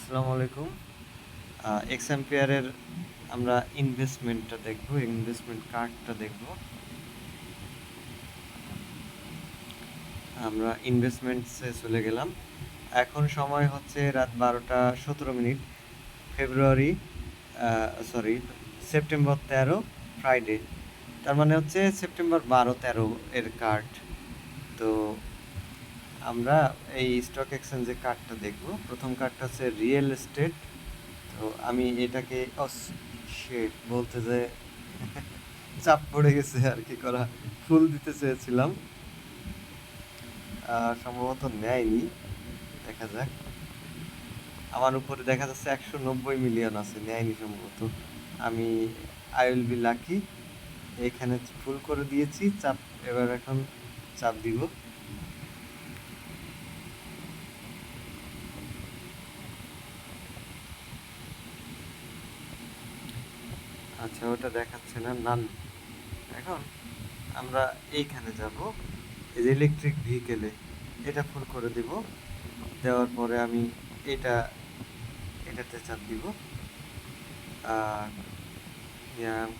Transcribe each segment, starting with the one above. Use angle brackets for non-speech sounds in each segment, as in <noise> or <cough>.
আসসালামু আলাইকুম এক্স এম্পিয়ারের আমরা ইনভেস্টমেন্টটা দেখব ইনভেস্টমেন্ট কার্ডটা দেখব। আমরা ইনভেস্টমেন্টসে চলে গেলাম। এখন সময় হচ্ছে রাত বারোটা সতেরো মিনিট। ফেব্রুয়ারি সরি সেপ্টেম্বর তেরো ফ্রাইডে তার মানে হচ্ছে সেপ্টেম্বর বারো তেরো এর কার্ড তো আমরা এই স্টক এক্সচেঞ্জের কার্ডটা দেখব। প্রথম কার্ডটা হচ্ছে রিয়েল এস্টেট তো আমি এটাকে শেট বলতে যে <laughs> চাপ পড়ে গেছে আর কি করা। ফুল দিতে চেয়েছিলাম। সম্ভবত নেয়নি। দেখা যাক। আমার উপরে দেখা যাচ্ছে একশো নব্বই মিলিয়ন আছে, নেয়নি সম্ভবত। আমি আই উইল বি লাকি এখানে ফুল করে দিয়েছি, চাপ, এবার এখন চাপ দিব। আচ্ছা ওটা দেখাচ্ছে না, নান। এখন আমরা এইখানে যাব, এই যে ইলেকট্রিক ভেহিকেলে এটা ফুল করে দিব, দেওয়ার পরে আমি এটা, এটাতে চাপ দিব। আর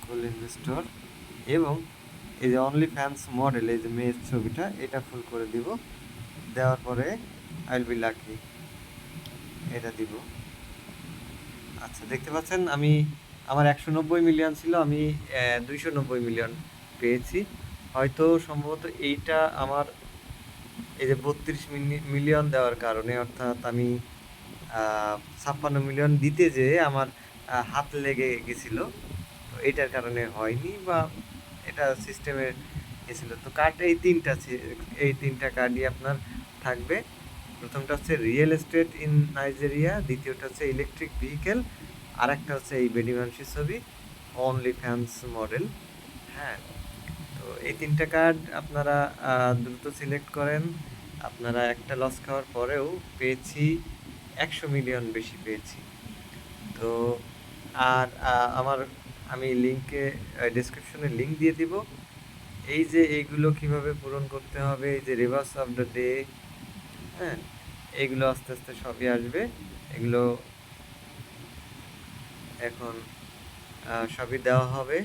ফুল ইনভেস্টর এবং এই যে অনলি ফ্যান্স মডেল এই যে মেয়ের ছবিটা, এটা ফুল করে দিব। দেওয়ার পরে আই উইল বি লাকি এটা দিব। আচ্ছা দেখতে পাচ্ছেন, আমি আমার একশো নব্বই মিলিয়ন ছিল, আমি দুইশো নব্বই মিলিয়ন পেয়েছি। হয়তো সম্ভবত এইটা আমার এই যে বত্রিশ মিলিয়ন দেওয়ার কারণে, অর্থাৎ আমি ছাপ্পান্ন মিলিয়ন দিতে যেয়ে আমার হাত লেগে গেছিল। তো এইটার কারণে হয়নি বা এটা সিস্টেমে গেছিল। তো কার্ড এই তিনটা এই তিনটা কার্ডই আপনার থাকবে। প্রথমটা হচ্ছে রিয়েল এস্টেট ইন নাইজেরিয়া দ্বিতীয়টা হচ্ছে ইলেকট্রিক ভেহিকেল আর একটা হচ্ছে এই বেডি বেডিমানসি ছবি অনলি ফ্যান্স মডেল হ্যাঁ তো এই তিনটা কার্ড আপনারা দ্রুত সিলেক্ট করেন। আপনারা একটা লস খাওয়ার পরেও পেয়েছি একশো মিলিয়ন বেশি পেয়েছি। তো আর আমার, আমি লিঙ্কে ডিসক্রিপশনে লিঙ্ক দিয়ে দিব। এই যে এইগুলো কীভাবে পূরণ করতে হবে, এই যে রিভার্স অফ দ্য ডে হ্যাঁ এগুলো আস্তে আস্তে সবই আসবে। এগুলো এখন সবই দেওয়া হবে।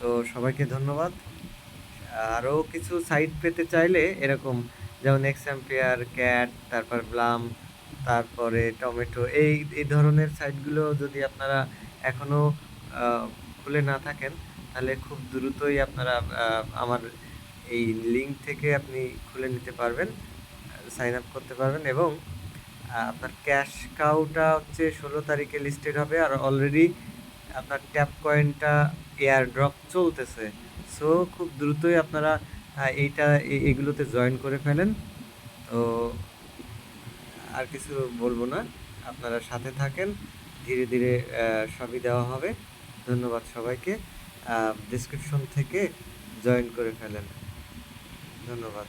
তো সবাইকে ধন্যবাদ। আরও কিছু সাইট পেতে চাইলে এরকম, যেমন এক্সাম্পিয়ার ক্যাট তারপর ব্লাম তারপরে টমেটো এই এই ধরনের সাইটগুলো যদি আপনারা এখনও খুলে না থাকেন, তাহলে খুব দ্রুতই আপনারা আমার এই লিঙ্ক থেকে আপনি খুলে নিতে পারবেন সাইন আপ করতে পারবেন এবং আপনার ক্যাশ কাউটা হচ্ছে ষোলো তারিখে লিস্টেড হবে আর অলরেডি আপনার ট্যাপ কয়েনটা এয়ার ড্রপ চলতেছে। সো খুব দ্রুতই আপনারা এইটা এগুলোতে জয়েন করে ফেলেন। তো আর কিছু বলব না, আপনারা সাথে থাকেন, ধীরে ধীরে সবই দেওয়া হবে। ধন্যবাদ সবাইকে। ডিসক্রিপশন থেকে জয়েন করে ফেলেন। ধন্যবাদ।